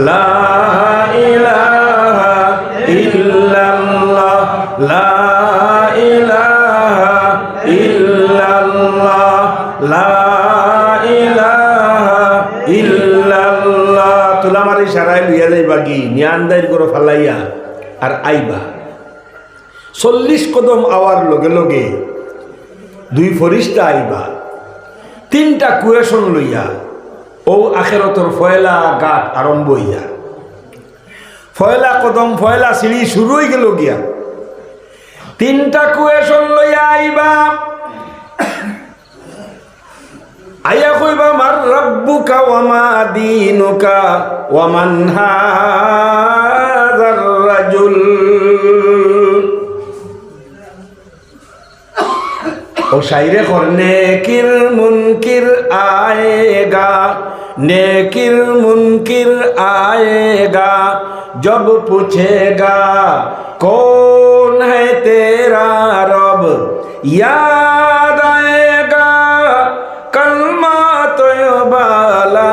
লা ইলাহা ইল্লাল্লাহ, লা ইলাহা ইল্লাল্লাহ, লা ইলাহা ইল্লাল্লাহ। তুলা মারি সারাই লইয়া যাইবা কি? নিয়ান্দাইর করে ফালাইয়া আর আইবা। চল্লিশ কদম আওয়ার লগে লগে দুই ফরিস্তা আইবা। তিনটা কুয়েশন লইয়া ও আখেরতর ফয়লা গাত আরম্ভ হইয়া। ফয়লা কদম, ফয়লা সিঁড়ি শুরু হয়ে গেল গিয়া। তিনটা কুয়েশন লইয়া আইবা। আইয়া কইবা, মার রব্বুকা ওয়ামা দিনুকা ওয়ামান হাযার রাজুল। ও সাইরে কর, নেকির মুনকির আয়েগা, নেকির মুনকির আয়েগা, জব পুছেগা, কোন হে তেরা রব ইয়াদ আয়েগা, কলমা তো বালা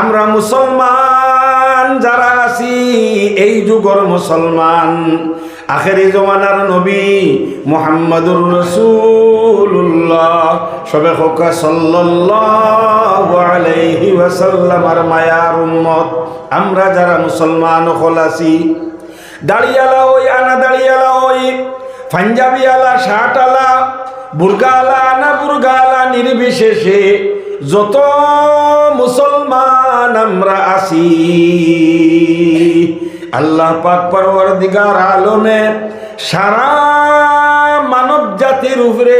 আমরা মুসলমান, যারা আছি, এই যুগর মুসলমান। আখেরি জমানার নবী মোহাম্মদুর রসুল্লাহ সবে হকা ওয়াসাল্লামার মায়ার উম্মত। আমরা যারা মুসলমান হল আছি, দাঁড়িয়ালা ওই, আনা দাঁড়িয়ালা ওই, পাঞ্জাবি আলা, শার্ট আলা বুর্গালা না বুর্গালা নির্বিশেষে যত মুসলমান আমরা আছি আল্লাহ পাক পরবর্তীকার আলমে সারা মানব জাতির উপরে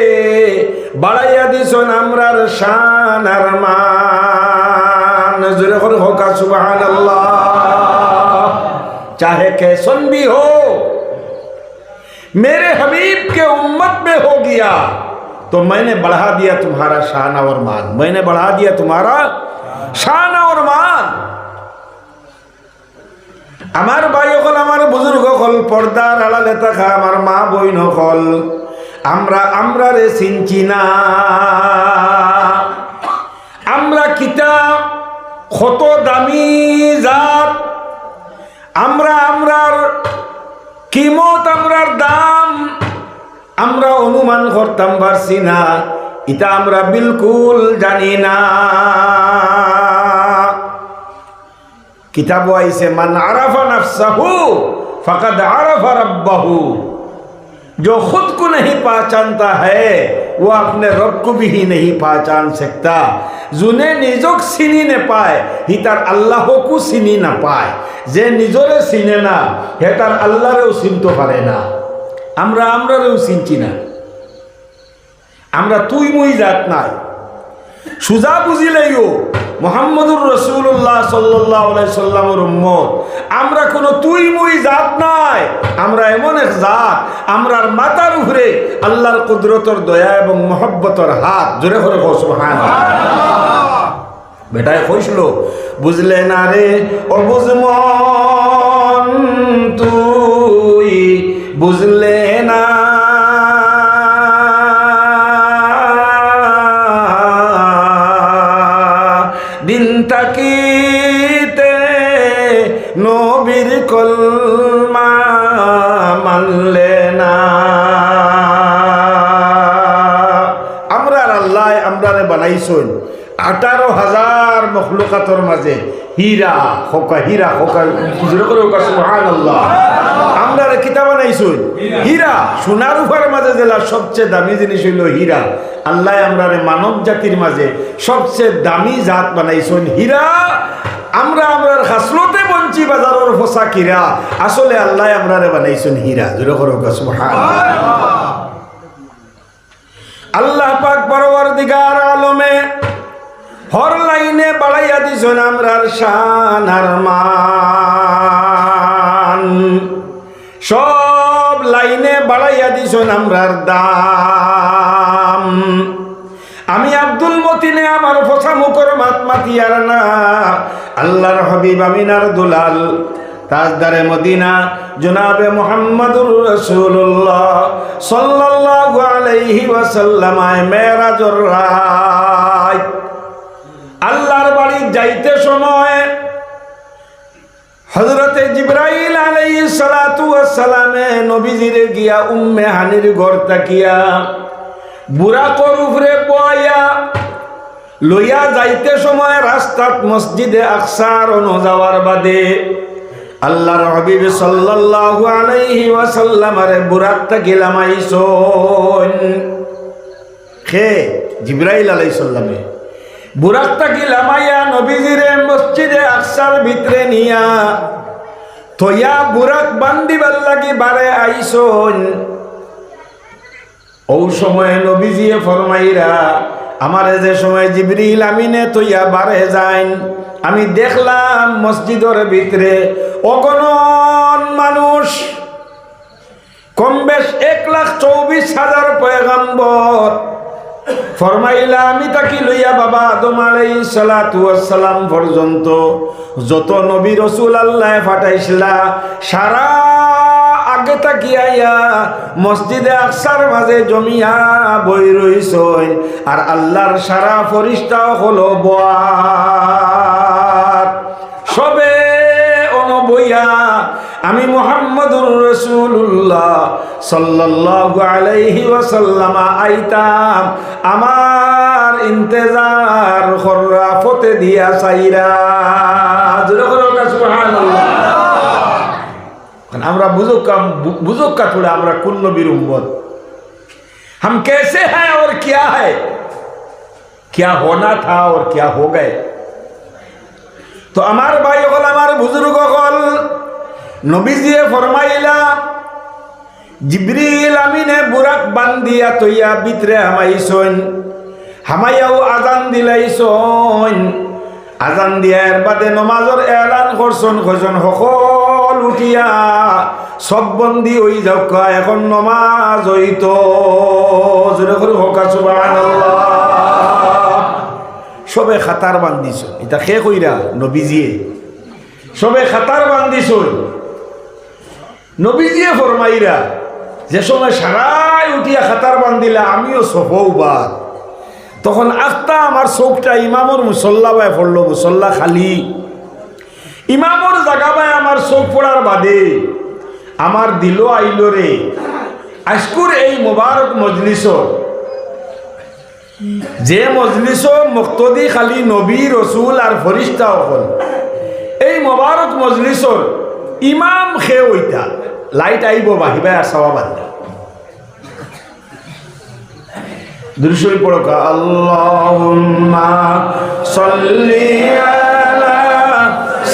বাড়াইয়া দিছন আমরার শান আর মান জোরে করে হোক সুবহানাল্লাহ चाहे कैसन भी हो मेरे हबीब के उम्मत में हो गया तो मैंने बढ़ा दिया तुम्हारा शान और मान मैंने बढ़ा दिया तुम्हारा शान और मान আমার ভাই হল আমার বুজুর্গ হল পর্দার আড়ালে থাকা আমার মা বইন হল আমরা আমরা রে চিনছি না আমরা কিতাব কত দামি জাত আমরা অনুমান করতাম পারছি না এটা আমরা বিলকুল জানি না কিতাব আইছে মান আরাফা নফসাহু ফকদ আরাফা রব্বাহু जो खुद को नहीं पहचानता है वो अपने रब को भी ही नहीं पहचान सकता যোনে নিজক চিনি নেপায় সি তাৰ আল্লাহকো চিনি নাপায় যে নিজৰে চিনে না হে তার আল্লাহরেও চিনতে পারে না আমরা আমরারেও চিনছি না আমরা তুই মুই জাত নাই। সুজা বুঝিলেইও মোহাম্মদুর রসুল্লাহ সাল্লাহ সাল্লামের উম্মত, আমরা কোনো তুই মুই জাত নাই, আমরা এমন এক জাত, আমরার মাতার উপরে আল্লাহর কুদরতর দয়া এবং মহব্বতর হাত। জোরে করে সুবহান বেটায় কইছিল বুঝলে না রে অবুঝমন তুই, বুঝলে নবীর কলমা মানলে না। আমরা আল্লাহ আমরারে বানাইছুন আঠারো হাজার মখলুকাতর মাঝে হীরা হোকা হীরা হোকা আল্লাহ আমরা কিতাব বানাইছুন হীরা। সোনার উপার মাঝে জেলা সবচেয়ে দামি জিনিস হইল হীরা। আল্লাহ আমরা মানব জাতির মাঝে সবচেয়ে দামি জাত বানাইছুন হীরা। আমরা আমরার হাসলতে বঞ্চি বাজারের ফসা কিরা। আসলে আল্লাহ আমরারে বানাইছেন হীরা। আল্লাহ পাক পরবর দিগার আলমে হর লাইনে বাড়াইয়া দিছেন আমরার শান আর মান। সব লাইনে বাড়াইয়া দিছেন আমরার দাম। আমি আব্দুল মতিনে আমার ফসা মুখর মাত মাতিয়ার না আল্লাহর হবিব আমিনার দুলাল। তাজদারে মদিনা, জনাবে মোহাম্মদুর রসুল্লাহ সাল্লাল্লাহু আলাইহি ওয়াসাল্লামায় মেরাজর রাত আল্লাহর বাড়ি যাইতে সময় হজরতে জিব্রাইল আলাইহিস সালাতু সালামে নবীজিরে গিয়া উম্মে হানির ঘর তাকিয়া বুড়া করুফরে বয়া লইয়া যাইতে সময় রাস্তাত মসজিদে আকসার যাওয়ার বাদে আল্লাহর হাবিব সাল্লাল্লাহু আলাইহি ওয়াসাল্লামারে বুরাক তাকিলাম আইসন খে জিব্রাইল আলাইহিস সালামে বুরাক তাকিলাম আইয়া নবীজিরে মসজিদে আকসার ভিতরে নিয়া। তয়া বুরাক বান্দিবার লাগি বারে আইসন ও সময় নবীজিয়ে ফরমাইরা, আমারে যে সময় জিবরিল আমিনে তৈয়া বারে যাইন, আমি দেখলাম মসজিদের ভিতরে অগণন মানুষ। কম বেশ এক লাখ চৌবিশ হাজার পয়গাম্বর। ফরমাইলা, আমি তাকি লইয়া বাবা আদম সালাম পর্যন্ত যত নবী রসুল আল্লাহ ফাটাইছিলা সারা আগে তাকিয়াইয়া মসজিদে আকসার মাঝে জমিয়া বই রইছই আর আল্লাহর সারা ফরিস্তাও হলো বাত সবে অনবইয়া আমি মোহাম্মদুর রসুল্লাহ সাল্লাল্লাহু আলাইহি ওয়াসাল্লামা আইতাম। আমার ইন্তেজার খররা ফতে দিয়া না সুবহানাল্লাহ। আমরা बुजुर्ग का बुजुर्ग का थोड़ा हमारा कुल नबीर उम्मत हम कैसे हैं और क्या है क्या होना था और क्या हो गए তো আমার ভাই হল আমার বুজুর্গ হল নবীজিয়ে ফরমাইলা জিব্রিল আমিনে বুরাক বান্দিয়া তৈয়া বিতরে হামাইছন হামাইয়াও আজান দিলাইছন আজান দিয়ার বাদে নমাজর এলান করছন কজন সকল উঠিয়া সব বন্দি হই যাওক এখন নমাজ হইতো। জোরে করে হকা সবে খাতার বান্ধিছ এটা শেষ কইরা? নবীজিয়ে। সবে খাতার বান্ধিছ নবীজিয়ে ফরমাইরা, যে সময় সারাই উঠিয়া খাতার বান্ধিলা আমিও সফৌ বাদ। তখন আস্তা আমার চোখটা ইমামর মুসল্লা বাই পড়ল, মুসল্লা খালি। ইমামর জাগা আমার চোখ পড়ার বাদে আমার দিল আইল রে। আজকুর এই মোবারক মজলিসর যে মজলিস মুক্তদি খালি নবী রসুল আর ফরিস্তা হল। এই মোবারক মজলিসর ইমাম খে ওইটা। লাইট আইব বাহিবাই আর সাবা বাদ দৃশ্যই পড়ক আল্লাহুম্মা সাল্লি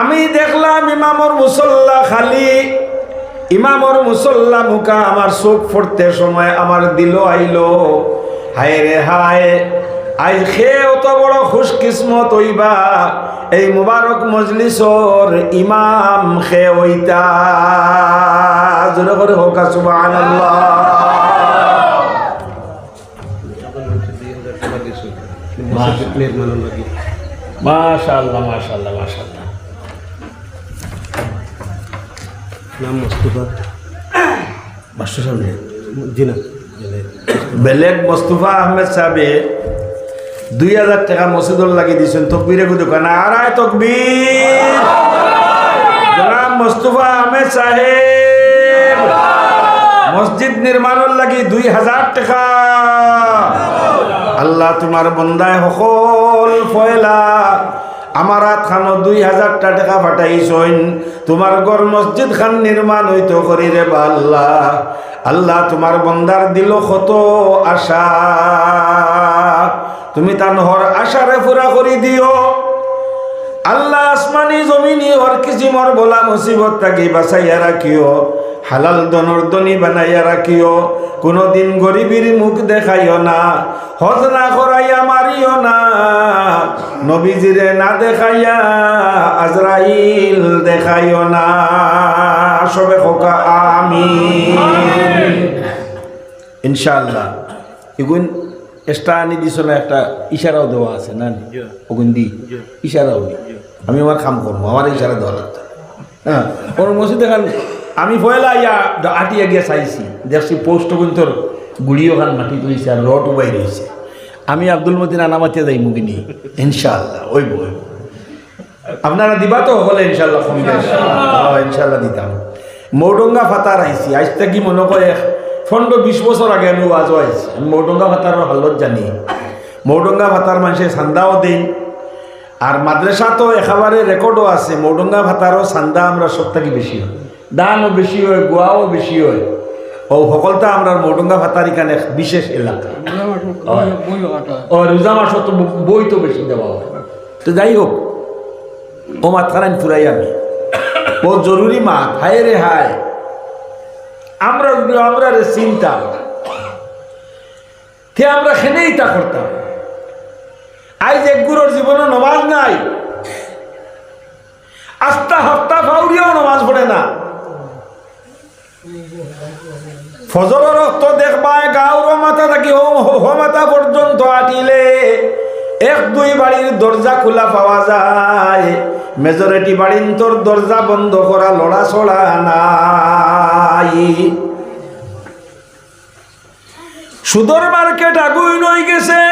আমি দেখলাম ইমামর মুসল্লা খালি। ইমামর মুসল্লা মুখা আমার চোখ ফোরতে সময় আমার দিল আইলো। হায় রে হায়, আই খে অত বড় খুশ কিসমত হইবা। এই মুবারক মজলিসর ইমাম খে হইতা। জোরে করে হোক মাশাআল্লাহ মাশাআল্লাহ। নাম মোস্তফা। মাস্টার সামনে জি না। বেলেগ মোস্তফা আহমেদ সাহেবে দুই হাজার টাকা মসজিদর লাগি দিয়েছেন তকবিরে গুদু কানা আড়াই তকবির মুস্তফা আহমেদ সাহেব মসজিদ নির্মাণের লাগি দুই হাজার টাকা। আল্লাহ তোমার বন্দায় সকল ফয়লা। আমার হাত খানো দুই হাজার টাকা পাঠাইছইন। তোমার গর মসজিদ খান নির্মাণ হইতো করি রে বা আল্লাহ। তোমার বন্দার দিল কত আশা। তুমি তার হর আশারে পুরা করে দিও। আল্লাহ আসমানি জমিনি হর কিসিমর বলা মুসিবত থাকি বাঁচাইয়া রাখিও। হালাল দনর দনি বানাইয়া রাখিও। কোনোদিন গরিবের মুখ দেখাইও না হজ না করাইয়া মারিও না। নবীজিরে না দেখাইয়া আজরাইল দেখাইও না। সবে খোকা আমি ইনশাআল্লাহ। এগুন এক্সট্রা আনি দিছ না একটা ইশারাও দেওয়া আছে না ওগুন দি। ইশারাও আমি আমার কাম করব আমার ইশারা দেওয়া লাগতো হ্যাঁ ওর মসজিদ দেখান আমি পয়লা ইয়া আটিয়া গিয়ে চাইছি। দেখছি পোস্ট তোর গুড়ি ওখান মাটি তুলিছে আর রড উবাই রয়েছে আমি আব্দুল মতিন আনামাতিয়া যাই মুগি নিয়ে ইনশাআল্লাহ ওইব ওইব। আপনারা দিবা তো হলে ইনশাল্লাহ হ্যাঁ, ইনশাল্লাহ দিতাম। মৌডঙ্গা ফাতার আইছি আজ থেকে মনে করে পনেরো বিশ বছর আগে আমি ওয়াজও আইছি আমি মৌডঙ্গা ফাতার হালত জানি। মৌডঙ্গা ফাতার মানুষের সান্দাও দেন আর মাদ্রাসা তো একেবারে রেকর্ডও আছে মৌডঙ্গা ভাতারও চান্দা আমরা সব থেকে বেশি হয়। দানও বেশি হয় গোয়াও বেশি হয়। ও সকলটা আমরা মৌডঙ্গা ভাতার এখানে বিশেষ এলাকা। ও রোজা মাসও তো বই তো বেশি দেওয়া হয়। তো যাই হোক ও মাথারান ফুরাই আমি। বহুত জরুরি মাত হায় রে হায়। আমরা আমরা রে চিন্তা তে আমরা সেনেই তা করতাম। আজ এক গুরুর জীবনে নমাজ নাই আস্তা হপ্তা ফাউরিয়াও নমাজ পড়ে না। ফজরের রক্ত দেখবায় গাঁর মাথা থাকি মাথা পর্যন্ত আটিলে। এক দুই বাড়ির দরজা খোলা পাওয়া যায়। মেজরিটি বাড়ির তোর দরজা বন্ধ করা লড়া ছড়া নাই। সুদর মার্কেট আগুই নই গেছে।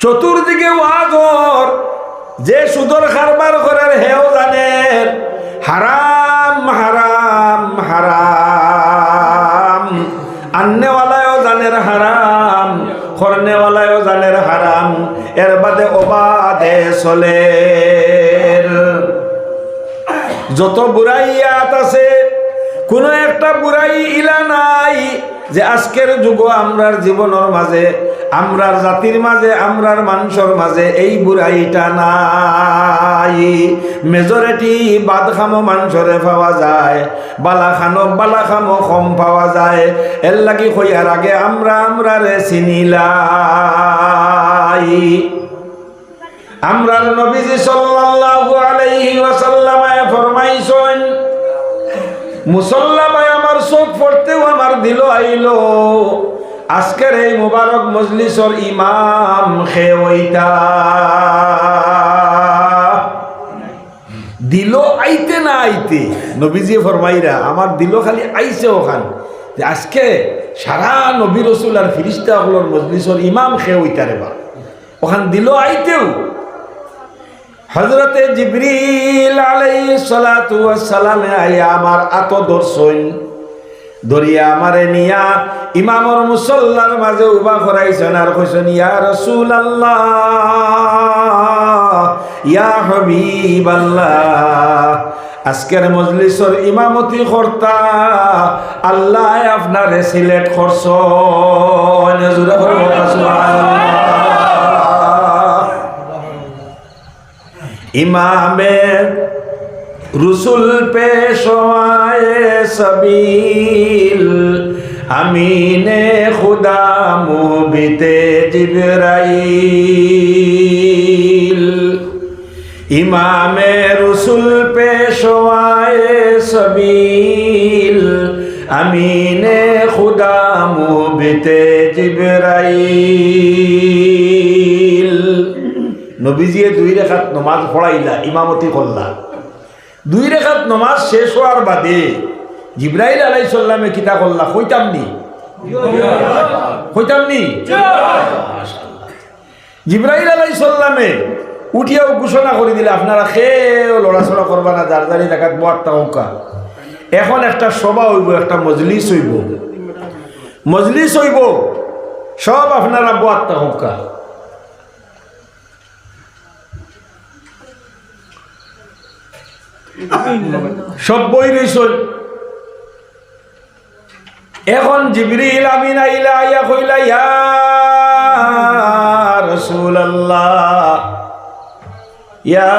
চতুর্দিকে ওয়াগর। যে সুদর কারবার করার হেও জানেন। হারাম হারাম। আন্নেওয়ালায়ও জানের হারাম খরনেওয়ালায়ও জানের হারাম এর বাদে অবাদে চলে যত বুড়াইয়াত আছে কোনো একটা বুড়াই ইলা নাই যে আজকের যুগ আমরার জীবনের মাঝে, আমরার জাতির মাঝে, আমরার মানুষের মাঝে এই বুড়াইটা নাই। মেজরিটি বাদ খামো মানুষরে পাওয়া যায় বালা খানো বালা খামো কম পাওয়া যায়। এর লাগি হইয়ার আগে আমরা আমরারে চিনিলাই আমরার নবীজি সাল্লাল্লাহু আলাইহি ওয়াসাল্লামে ফরমাইছেন মুসল্লা ভাই আমার চোখ পড়তেও আমার দিল আইলো। আজকের এই মুবারক মজলিসর ইমাম খে ওইটা। দিল আইতে না আইতে? নবীজি ফরমাইরা, আমার দিল খালি আইছে ওখান। যে আজকে সারা নবী রসুল আর ফিরিস্তা হলোর মজলিসর ইমাম খে ওইটারে বা। ওখান দিল আইতেও হজরতে জিবরিল আলাই সালাতু সালামে আইয়া আমার আত দর্শন। দরিয়া আমারে নিয়া ইমামর মুসল্লার মাঝে উবা করাইছেন আর কইছেন, ইয়া রসুল আল্লাহ ইয়া হবিব আজকের মজলিসর ইমামতি কর্তা, আল্লাহ আপনারে সিলেক্ট করছ জুড়ে ইমামে রসুল পেশোয়ায় সবিল। আমিনে খুদা মুবিতে জিবরাইল। ইমামে রসুল পেশোয়ায় সবিল। আমিনে খুদা মুবিতে জিবরাইল। নবীজিয়ে দুই রেখাত নমাজ পড়াইলা, ইমামতি করলা। দুই রেখাত নমাজ শেষ হওয়ার বাদে জিব্রাইল আলাই সাল্লামে কিতা করলা? কইতাম নি। কইতাম নি? জিব্রাইল আলাই সাল্লামে উঠিয়াও ঘোষণা করে দিলে, আপনারা খেয়েও লড়াচড়া করবা না, যার যারি দেখাত বয়ারটা হোকা এখন একটা সভা হইব, একটা মজলিস হইব। মজলিস হইব, সব আপনারা বয়ারটা হোকা সব বই রইছন এখন জিবরিল আমিন আইলা, আইয়া কইলা, ইয়া রাসূলুল্লাহ, ইয়া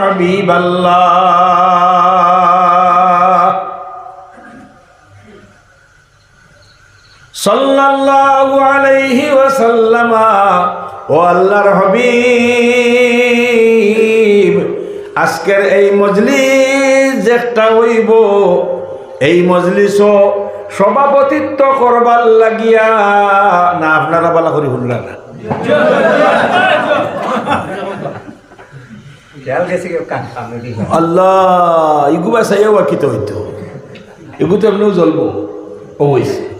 হাবিবাল্লাহ, সাল্লাল্লাহু আলাইহি ওয়াসাল্লাম, ও আল্লাহর হাবিব আজকের এই মজলিস একটা হইব। এই মজলিসও সভাপতিত্ব করবার লাগিয়া। না আপনারা বালা করি শুনলা না আল্লাহ ইগুবা চাইও বাকিত হইতো। এগু তো এমনিও জ্বলবো অবশ্যই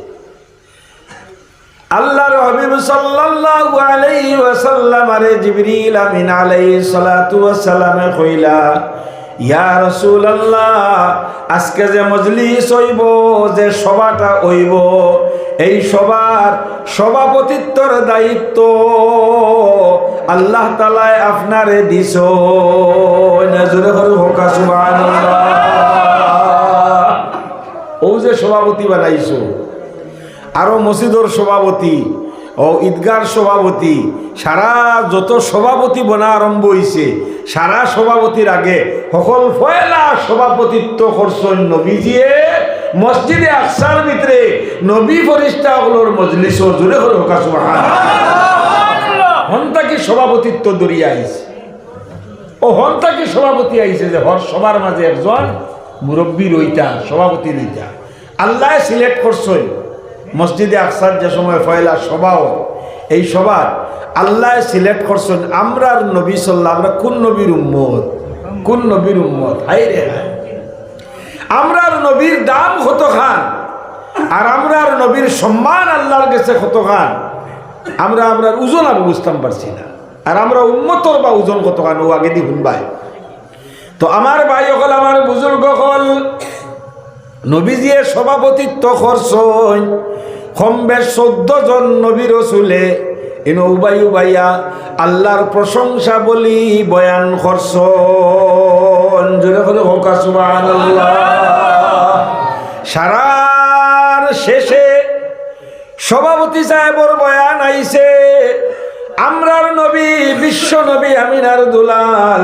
আল্লাহর হাবিব সাল্লাল্লাহু আলাইহি ওয়াসাল্লাম আরে জিবরিল আমিন আলাইহিস সালাতু ওয়াস সালামে কইলা, ইয়া রাসূলুল্লাহ, আজকে যে মজলিস হইব, যে সভাটা হইব, এই সভার সভাপতিত্বর দায়িত্ব আল্লাহ তালায় আপনারে দিছ। নজরে হোকা, সুবহানাল্লাহ। ও যে সভাপতি বানাইছো আরও মসজিদর সভাপতি ও ঈদগার সভাপতি, সারা যত সভাপতি বনা আরম্ভ হইছে, সারা সভাপতির আগে সকল ফয়লা সভাপতিত্ব করছেন নবীজিয়ে। মসজিদে আকসার ভিতরে নবী ফরিস্তা হলোর মজলিসর জুড়ে হল হন্তাকে সভাপতিত্ব দরিয়া আইছে? ও হন্তাকে সভাপতি আইছে যে হর সবার মাঝে একজন মুরব্বী রইতা, সভাপতি রইতা। আল্লাহ সিলেক্ট করছেন। মসজিদে আকসার যে সময় ফয়লা সভাও এই সভা আল্লাহ সিলেক্ট করছেন আমরার নবী সাল্লাহ আমরা কোন নবীর উম্মত? কোন নবীর উম্মত? হাই রে আমরার নবীর দাম কত খান? আর আমরার নবীর সম্মান আল্লাহর কাছে কত খান? আমরা আমরার ওজন আমি বুঝতাম পারছি না। আর আমরা উন্মতর বা ওজন কত খান? ও আগে দি শুনবাই। তো আমার ভাই হল আমার বুজুর্গ হল নবীজিয়ে সভাপতিত্ব করছন। কমবেশ চোদ্দ জন নবী রসুলে ইন উবাই উবাইয়া আল্লাহর প্রশংসা বলি বয়ান করছন। জোরে করে হোকা, সুবহানাল্লাহ। সারার শেষে সভাপতি সাহেবর বয়ান আইছে, আমরার নবী, বিশ্ব নবী আমিনার দুলাল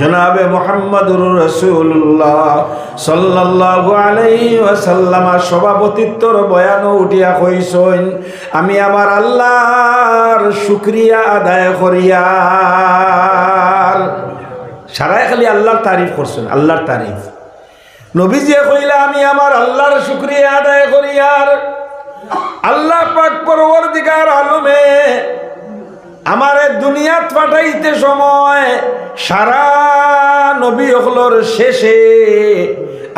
জনাবে মোহাম্মদুর রসুল্লাহ সাল্লাল্লাহু আলাইহি ওয়াসাল্লাম, সভাপতিত্বর বয়ানও উঠিয়া কইসইন, আমি আমার আল্লাহর শুক্রিয়া আদায় করিয়ার সারাই খালি আল্লাহর তারিফ করছেন, আল্লাহর তারিফ। নবীজিয়ে কইলা, আমি আমার আল্লাহর শুক্রিয়া আদায় করিয়ার আল্লাহ পাক পরবর্তীকার আলমে আমার দুনিয়াত পাঠাইতে সময় সারা নবী হলর শেষে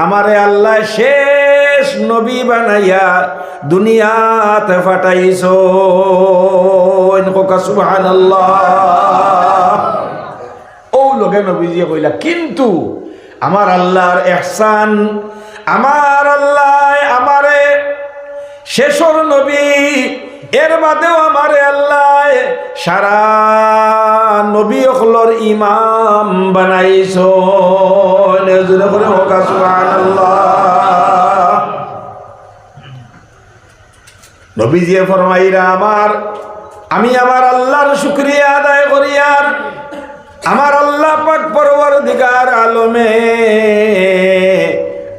আমারে আল্লাহ শেষ নবী বানাইয়া দুনিয়াতে ও লোকে নবীজিয়ে কইলা, কিন্তু আমার আল্লাহর এহসান, আমার আল্লাহ আমারে শেষর নবী এর বাদেও আমারে আল্লাহ সারা নবী অখলর ইমাম বানাইছ। করে হোকা সুবহানাল্লাহ। নবীজিয়ে ফরমাইরা, আমার, আমি আমার আল্লাহর শুক্রিয়া আদায় করি আর আমার আল্লাহ পাক পরবর্তীকার আলমে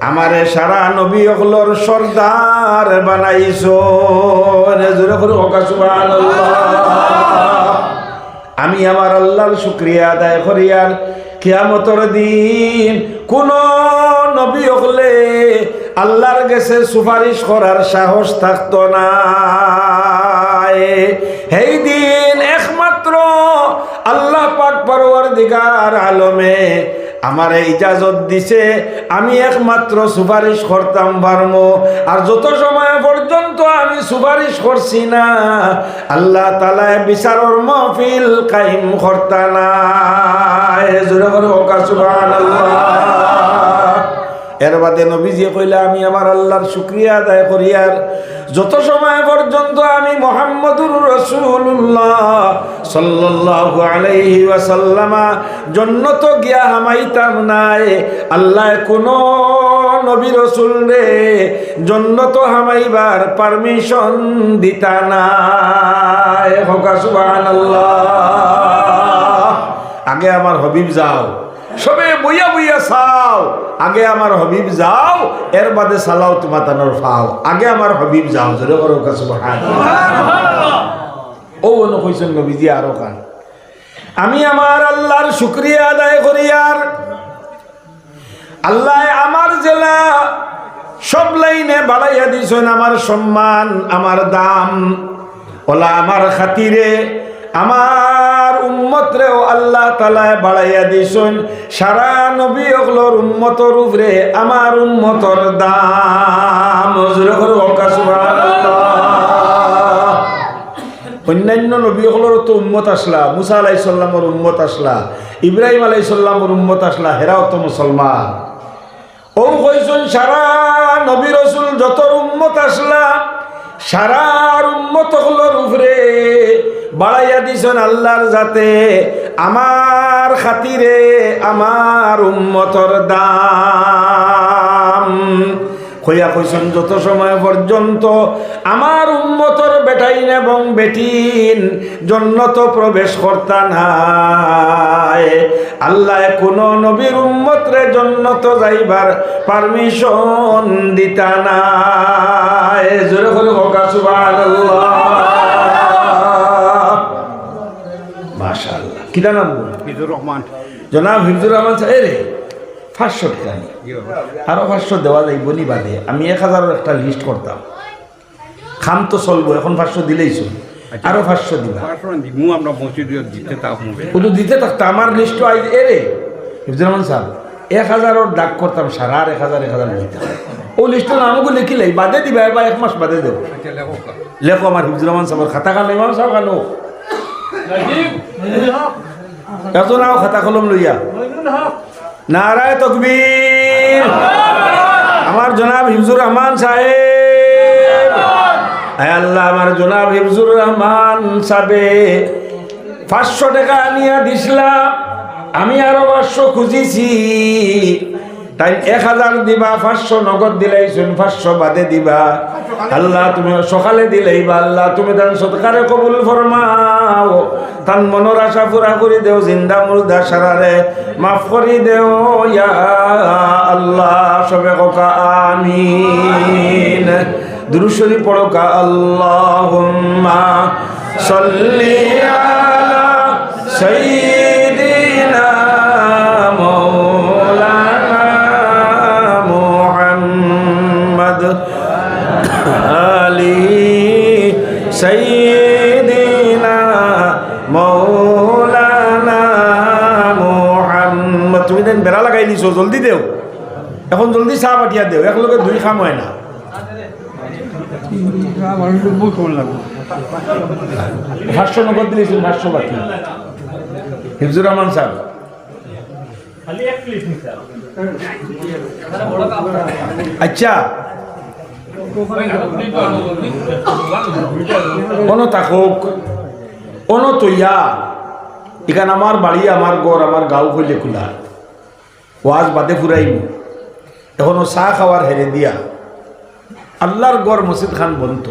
আমারে সারা নবী অকলর সর্দার বানাইছ। জোরে করে সুবহানাল্লাহ। আমি আমার আল্লাহর শুক্রিয়া আদায় করি আর কিয়ামতর দিন কোন নবী হলে আল্লাহর কাছে সুপারিশ করার সাহস থাকতো না। সেই দিন একমাত্র আল্লাহ পাক পরওয়ার দিগার আলমে আমারে ইজাজত দিছে, আমি একমাত্র সুপারিশ করতাম পারম আর যত সময় পর্যন্ত আমি সুপারিশ করছি না, আল্লাহ তালায় বিচারর মহফিল কাইম করতানা জোরে করে ওকা এর বাদে নবীজি কইলে, আমি আমার আল্লাহর শুক্রিয়া আদায় করি আর যত সময় পর্যন্ত আমি মোহাম্মদুর রসুল্লাহ সাল্লাল্লাহু আলাইহি ওয়াসাল্লামা জন্নত গিয়া হামাইতাম নাই, আল্লাহ কোন নবী রসুল রে জন্নত হামাইবার পারমিশন দিতা নাই। হকা, সুবহানাল্লাহ। আগে আমার হবিব যাও। সবে বইয়া বইয়া চাও। আগে আমার হবিব যাও, এর বাদে সালাও তোমার তানোর ফাও। আগে আমার হবিব যাও জোরে করো কাছে ও অন্য কইছেন নবীজি আরও কান আমি আমার আল্লাহর শুক্রিয়া আদায় করি আর আল্লাহ আমার জেলা সব লাইনে বাড়াইয়া দিছেন আমার সম্মান আমার দাম। ওলা আমার খাতিরে আমার উম্মত রেও আল্লাহ তালায় বাড়াইয়া দিছেন, সারা নবী অগলোর উম্মতর উপরে আমার উম্মতর দাম। অন্যান্য নবীসকলের তো উম্মত আসলা, মুসা আলাইসাল্লামর উম্মত আসলা, ইব্রাহিম আলাইসাল্লামর উম্মত আসলা, হেরাও তো মুসলমান। ও কইসুন সারা নবী রসুল যত উম্মত আসলা সারা উম্মত হলোর উপরে বাড়াইয়া দিছেন আল্লাহর যাতে আমার খাতিরে আমার উম্মতর দাম। কইয়া কইছেন, যত সময় পর্যন্ত আমার উন্মতর বেটাইন এবং বেটিন জন্নত প্রবেশ করতা নাই, আল্লাহ কোন নবীর উম্মতরে জন্নত যাইবার পারমিশন দিতা নাই। জোরে করে হোকা সুবহানাল্লাহ। কিটা নাম? মিজুর রহমান। জনাব হিফজুর রহমান সাহেব রে পাঁচশো টাকা নি। আরও পাঁচশো দেওয়া যাইব নি বাদে। আমি এক হাজারের একটা লিস্ট করতাম। খাম তো চলবো এখন পাঁচশো দিলেই চল আরও পাঁচশো দিবা। মসজিদ দিতে থাকতো আমার লিস্ট আই এ রে হিফজুর রহমান সাহেব এক হাজারের ডাক করতাম সারা আর এক হাজার এক হাজার দিতাম ও লিস্টের নামগুলো লিখিলাই বাদে দিবা এবার এক মাস বাদে দেবো। আচ্ছা লেখো। লেখো আমার হিফজুর রহমান সাহেবের খাতা খানো ইমাম সাহেব খানো এত নাও খাতা কলম লইয়া। নারায় তকবীর। আমার জনাব হিফজুর রহমান সাহেব। হ্যাঁ আল্লাহ, আমার জনাব হিফজুর রহমান সাহেব। পাঁচশো টাকা আনিয়া দিছিলাম। আমি আরও পাঁচশো খুঁজিছি। তাই এক হাজার দিবা, পাঁচশো নগদ দিলাইছুন পাঁচশো বাদে দিবা। আল্লাহ তুমি সকালে দিলেই বা আল্লাহ তুমি তার সৎকারে কবুল ফরমাও। তান মনের আশা পুরা করে দেও, জিন্দা মুর্দা সারারে মাফ করি দেও, ইয়া আল্লাহ, সবে ককা, আমিন। দুরুশরী পড়ো কা, আল্লাহুম্মা সাল্লি সাইয়্যিদিনা মাওলানা মুহাম্মদ। তুমি দেন বেড়া লাগাই দিছো জলদি দেও। এখন জলদি চাহ পাঠিয়া দেও, একলগে দুই খাম হয় না। ভাষ্য নগদ দিলেছিল ভাষ্য বাকি। হিফজুর রহমান সাহেব আচ্ছা কোনো থাকুক অন তৈয়া এখানে আমার বাড়ি, আমার গড় আমার গাঁও হইলে খোলা। ওয়াজ বাদে ফুরাইব এখনও চাহ খাওয়ার হেরে দিয়া। আল্লাহর গড় মসজিদ খান বন্ধ।